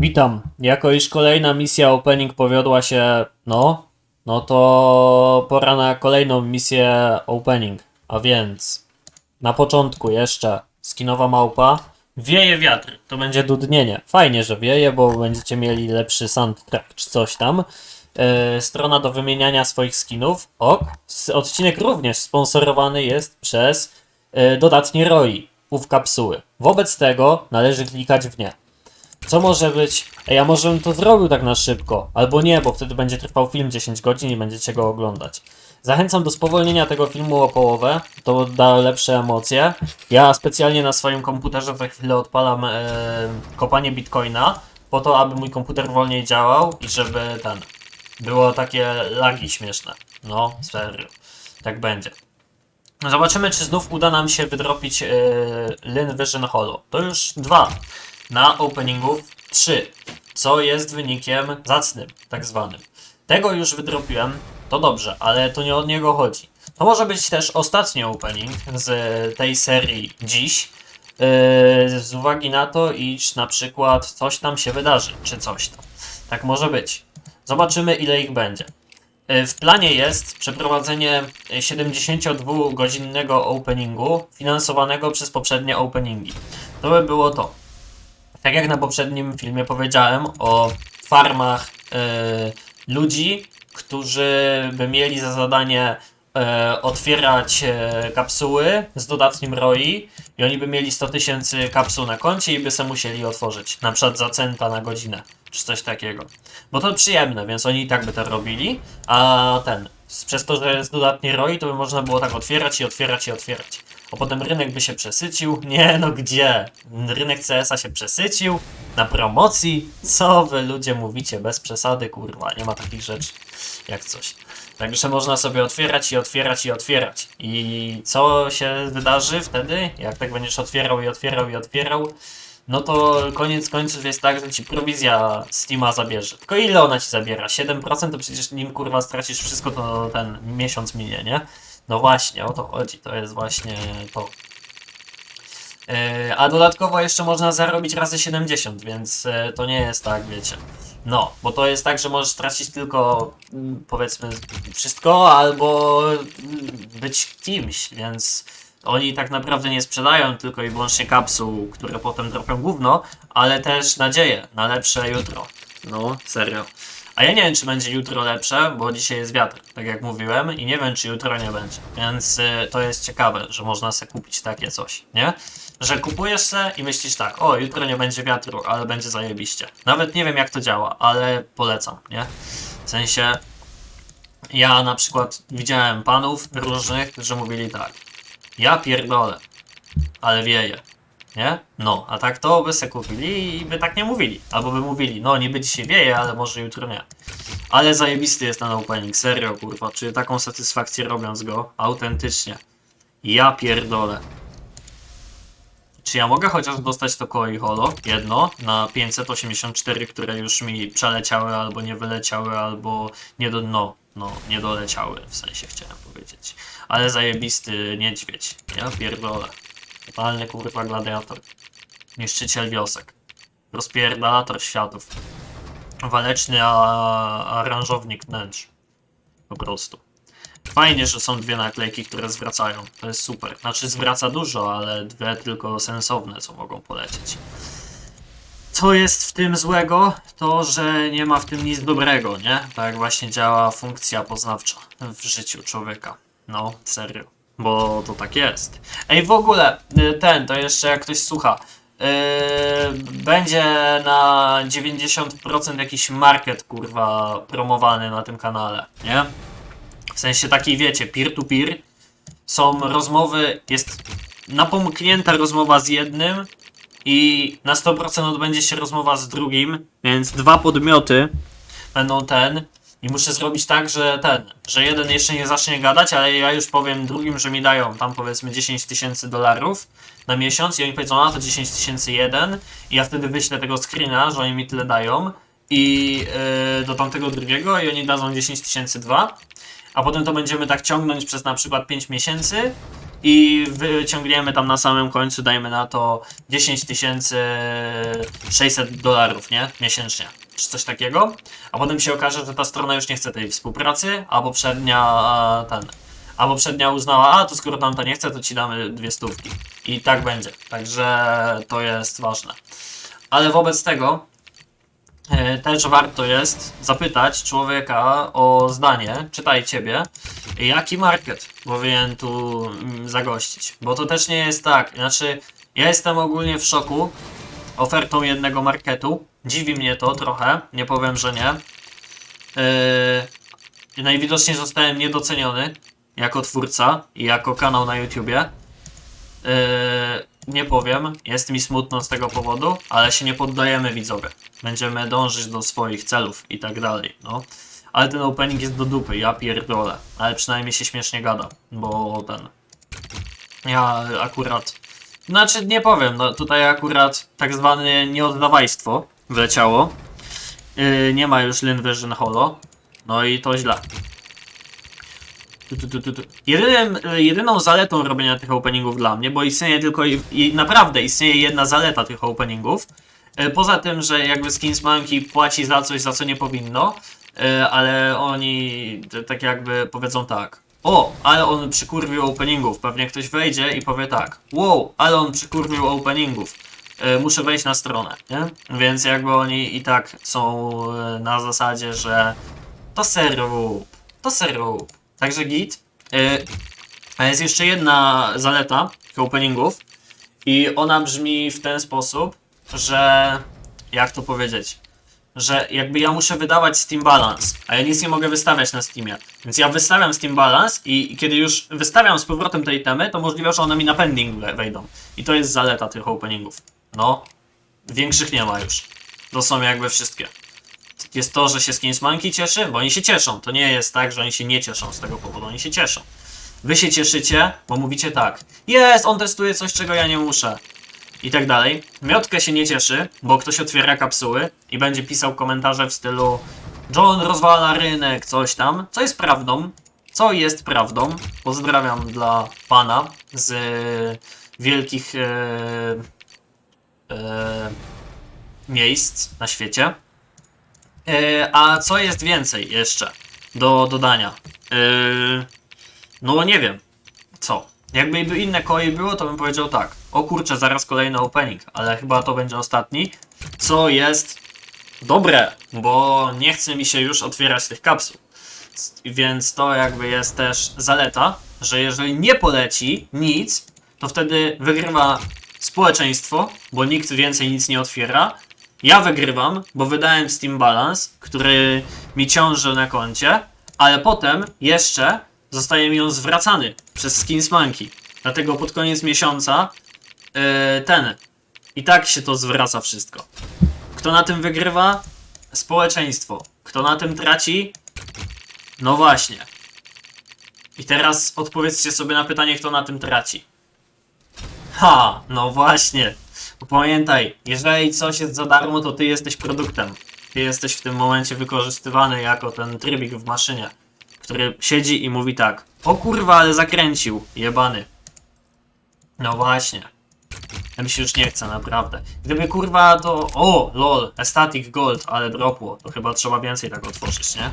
Witam. Jako iż kolejna misja opening powiodła się, no, no to pora na kolejną misję opening. A więc na początku jeszcze skinowa małpa. Wieje wiatr, to będzie dudnienie. Fajnie, że wieje, bo będziecie mieli lepszy soundtrack czy coś tam. Yy, strona do wymieniania swoich skinów. Ok. Odcinek również sponsorowany jest przez yy, dodatnie ROI, ów kapsuły. Wobec tego należy klikać w nie. Co może być? Ej, a może bym to zrobił tak na szybko? Albo nie, bo wtedy będzie trwał film 10 godzin i będziecie go oglądać. Zachęcam do spowolnienia tego filmu o połowę, to da lepsze emocje. Ja specjalnie na swoim komputerze za chwilę odpalam e, kopanie bitcoina, po to, aby mój komputer wolniej działał i żeby ten. Było takie lagi śmieszne. No, serio. Tak będzie. Zobaczymy, czy znów uda nam się wydropić yy, Lin Vision Holo. To już dwa. Na openingów trzy, co jest wynikiem zacnym, tak zwanym. Tego już wydropiłem, to dobrze, ale to nie od niego chodzi. To może być też ostatni opening z tej serii dziś, yy, z uwagi na to, iż na przykład coś tam się wydarzy, czy coś tam. Tak może być. Zobaczymy, ile ich będzie. Y, W planie jest przeprowadzenie 72-godzinnego openingu finansowanego przez poprzednie openingi. To by było to. Tak jak na poprzednim filmie powiedziałem o farmach y, ludzi, którzy by mieli za zadanie e, otwierać e, kapsuły z dodatnim ROI i oni by mieli 100 tysięcy kapsuł na koncie i by se musieli otworzyć, na przykład za centa na godzinę, czy coś takiego. Bo to przyjemne, więc oni i tak by to robili, a ten, przez to, że jest dodatnie ROI, to by można było tak otwierać i otwierać i otwierać. A potem rynek by się przesycił. Nie no gdzie? Rynek CS-a się przesycił na promocji. Co wy ludzie mówicie bez przesady, kurwa, nie ma takich rzeczy jak coś. Także można sobie otwierać i otwierać i otwierać. I co się wydarzy wtedy, jak tak będziesz otwierał i otwierał i otwierał, no to koniec końców jest tak, że ci prowizja Steama zabierze. Tylko ile ona ci zabiera? 7% to przecież nim kurwa stracisz wszystko, to ten miesiąc minie, nie? No właśnie, o to chodzi, to jest właśnie to. Yy, a dodatkowo jeszcze można zarobić razy 70, więc yy, to nie jest tak, wiecie. No, bo to jest tak, że możesz stracić tylko mm, powiedzmy wszystko, albo mm, być kimś, więc oni tak naprawdę nie sprzedają tylko i wyłącznie kapsuł, które potem dropią gówno, ale też nadzieję na lepsze jutro. No, serio. A ja nie wiem, czy będzie jutro lepsze, bo dzisiaj jest wiatr, tak jak mówiłem, i nie wiem, czy jutro nie będzie. Więc y, to jest ciekawe, że można sobie kupić takie coś, nie? Że kupujesz se i myślisz tak, o, jutro nie będzie wiatru, ale będzie zajebiście. Nawet nie wiem, jak to działa, ale polecam, nie? W sensie, ja na przykład widziałem panów różnych, którzy mówili tak, ja pierdolę, ale wieje. Nie? No, a tak to by se kupili i by tak nie mówili. Albo by mówili, no niby dzisiaj wieje, ale może jutro nie. Ale zajebisty jest ten opening, serio kurwa. Czuję taką satysfakcję robiąc go, autentycznie. Ja pierdolę. Czy ja mogę chociaż dostać to koi holo? Jedno na 584, które już mi przeleciały, albo nie wyleciały, albo nie do, no, no, nie doleciały, w sensie chciałem powiedzieć. Ale zajebisty niedźwiedź. Ja pierdolę. Totalny kurwa gladiator. Niszczyciel wiosek. Rozpierdalator światów. Waleczny aranżownik wnętrz. Po prostu. Fajnie, że są dwie naklejki, które zwracają. To jest super. Znaczy zwraca dużo, ale dwie tylko sensowne, co mogą polecieć. Co jest w tym złego? To, że nie ma w tym nic dobrego, nie? Tak właśnie działa funkcja poznawcza w życiu człowieka. No, serio. Bo to tak jest. Ej, w ogóle, y, ten, to jeszcze jak ktoś słucha. Yy, będzie na 90% jakiś market, kurwa, promowany na tym kanale, nie? W sensie takiej, wiecie, peer-to-peer. Są rozmowy, jest napomknięta rozmowa z jednym i na 100% odbędzie się rozmowa z drugim, więc dwa podmioty będą ten i muszę zrobić tak, że ten, że jeden jeszcze nie zacznie gadać, ale ja już powiem drugim, że mi dają tam powiedzmy 10 tysięcy dolarów na miesiąc i oni powiedzą, a to 10 tysięcy jeden i ja wtedy wyślę tego screena, że oni mi tyle dają i yy, do tamtego drugiego i oni dadzą 10 tysięcy dwa, a potem to będziemy tak ciągnąć przez na przykład 5 miesięcy i wyciągniemy tam na samym końcu, dajmy na to 10 600 dolarów, nie? Miesięcznie, czy coś takiego. A potem się okaże, że ta strona już nie chce tej współpracy, a poprzednia ten. A poprzednia uznała, a to skoro tamta nie chce, to ci damy dwie stówki. I tak będzie. Także to jest ważne. Ale wobec tego też warto jest zapytać człowieka o zdanie, czytaj ciebie, jaki market powinien tu mm, zagościć. Bo to też nie jest tak. Znaczy, ja jestem ogólnie w szoku ofertą jednego marketu. Dziwi mnie to trochę, nie powiem, że nie. Yy, najwidoczniej zostałem niedoceniony jako twórca i jako kanał na YouTubie. Yy, nie powiem, jest mi smutno z tego powodu, ale się nie poddajemy widzowie. Będziemy dążyć do swoich celów i tak dalej, no. Ale ten opening jest do dupy, ja pierdolę. Ale przynajmniej się śmiesznie gada, bo ten... Ja akurat... Znaczy, nie powiem, no tutaj akurat tak zwane nieoddawajstwo wleciało. Yy, nie ma już Lin Vision Holo. No i to źle. Jedynym, y, jedyną zaletą robienia tych openingów dla mnie, bo istnieje tylko i, i naprawdę istnieje jedna zaleta tych openingów. y, Poza tym, że jakby Skins Monkey płaci za coś, za co nie powinno, y, ale oni tak jakby powiedzą tak. O, ale on przykurwił openingów. Pewnie ktoś wejdzie i powie tak. Wow, ale on przykurwił openingów. Muszę wejść na stronę, nie? Więc jakby oni i tak są na zasadzie, że to se to se. Także git. Y, A jest jeszcze jedna zaleta openingów i ona brzmi w ten sposób, że jak to powiedzieć, że jakby ja muszę wydawać Steam Balance, a ja nic nie mogę wystawiać na Steamie. Więc ja wystawiam Steam Balance i, i kiedy już wystawiam z powrotem te itemy, to możliwe, że one mi na pending we- wejdą. I to jest zaleta tych openingów. No, większych nie ma już. To są jakby wszystkie jest to, że się Skins Monkey cieszy, bo oni się cieszą. To nie jest tak, że oni się nie cieszą z tego powodu, oni się cieszą. Wy się cieszycie, bo mówicie tak. Jest, on testuje coś, czego ja nie muszę. I tak dalej. Miotkę się nie cieszy, bo ktoś otwiera kapsuły i będzie pisał komentarze w stylu John rozwala rynek, coś tam. Co jest prawdą? Co jest prawdą? Pozdrawiam dla pana z wielkich e, e, miejsc na świecie. E, a co jest więcej jeszcze do dodania? E, no nie wiem. Co? Jakby by inne koi było, to bym powiedział tak. O kurczę, zaraz kolejny opening, ale chyba to będzie ostatni. Co jest dobre, bo nie chce mi się już otwierać tych kapsuł. Więc to jakby jest też zaleta, że jeżeli nie poleci nic, to wtedy wygrywa społeczeństwo, bo nikt więcej nic nie otwiera. Ja wygrywam, bo wydałem Steam Balance, który mi ciąży na koncie, ale potem jeszcze zostaje mi on zwracany przez Skins Monkey. Dlatego pod koniec miesiąca yy, ten. I tak się to zwraca wszystko. Kto na tym wygrywa? Społeczeństwo. Kto na tym traci? No właśnie. I teraz odpowiedzcie sobie na pytanie, kto na tym traci. Ha, no właśnie. Pamiętaj, jeżeli coś jest za darmo, to ty jesteś produktem. Ty jesteś w tym momencie wykorzystywany jako ten trybik w maszynie, który siedzi i mówi tak. O kurwa, ale zakręcił, jebany. No właśnie. Ja mi się już nie chce, naprawdę. Gdyby kurwa to... O, lol, Estatic Gold, ale dropło. To chyba trzeba więcej tak otworzyć, nie?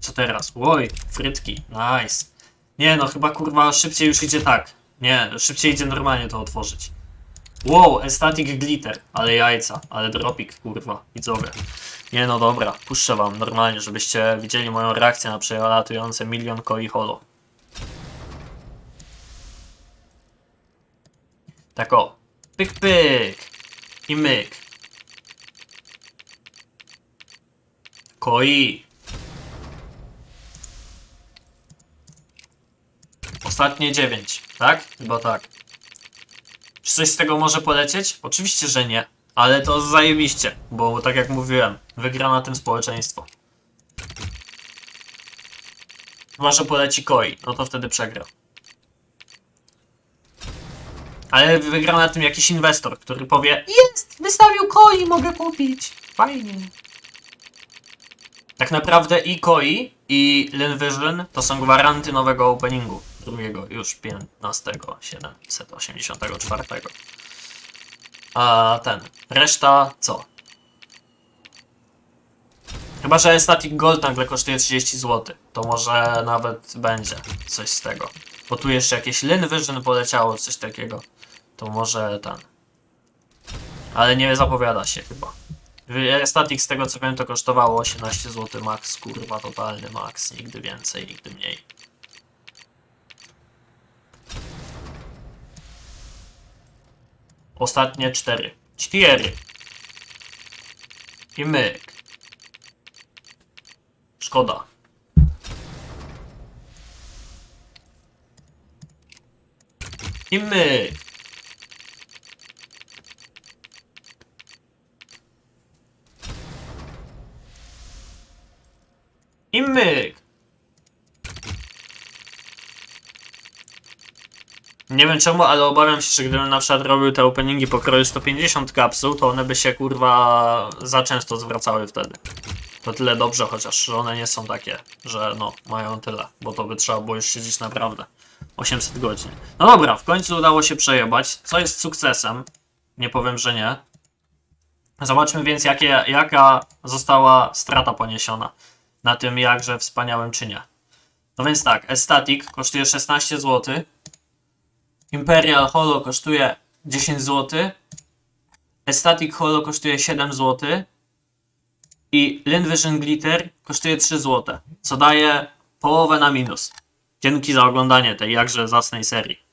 Co teraz? Oj, frytki, nice. Nie no, chyba kurwa szybciej już idzie tak. Nie, szybciej idzie normalnie to otworzyć. Wow, Estatic Glitter, ale jajca, ale dropik, kurwa, widzowie. Nie no dobra, puszczę wam normalnie, żebyście widzieli moją reakcję na przelatujące milion koi holo. Tak o, pyk pyk i myk. Koi. Ostatnie 9, tak? Chyba tak. Czy coś z tego może polecieć? Oczywiście, że nie. Ale to zajebiście, bo tak jak mówiłem, wygra na tym społeczeństwo. Chyba, że poleci koi, no to wtedy przegra. Ale wygra na tym jakiś inwestor, który powie Jest! Wystawił koi, mogę kupić! Fajnie. Tak naprawdę i koi, i Lin Vision to są gwaranty nowego openingu. Drugiego już 15 784. A ten, reszta co? Chyba, że Static Gold nagle kosztuje 30 zł. To może nawet będzie coś z tego. Bo tu jeszcze jakieś Lin Vision poleciało, coś takiego. To może ten. Ale nie zapowiada się chyba. Static z tego co wiem to kosztowało 18 zł max, kurwa totalny max, nigdy więcej, nigdy mniej. Ostatnie cztery. Cztery. I myk. Szkoda. I myk. I myk. Nie wiem czemu, ale obawiam się, że gdybym na przykład robił te openingi po kroju 150 kapsuł, to one by się kurwa za często zwracały wtedy. To tyle dobrze, chociaż że one nie są takie, że no, mają tyle, bo to by trzeba było już siedzieć naprawdę 800 godzin. No dobra, w końcu udało się przejebać, co jest sukcesem. Nie powiem, że nie. Zobaczmy więc, jakie, jaka została strata poniesiona na tym jakże wspaniałym czynie. No więc tak, Estatic kosztuje 16 zł. Imperial Holo kosztuje 10 zł. Estatic Holo kosztuje 7 zł. I Lin Vision Glitter kosztuje 3 zł, co daje połowę na minus. Dzięki za oglądanie tej jakże zacnej serii.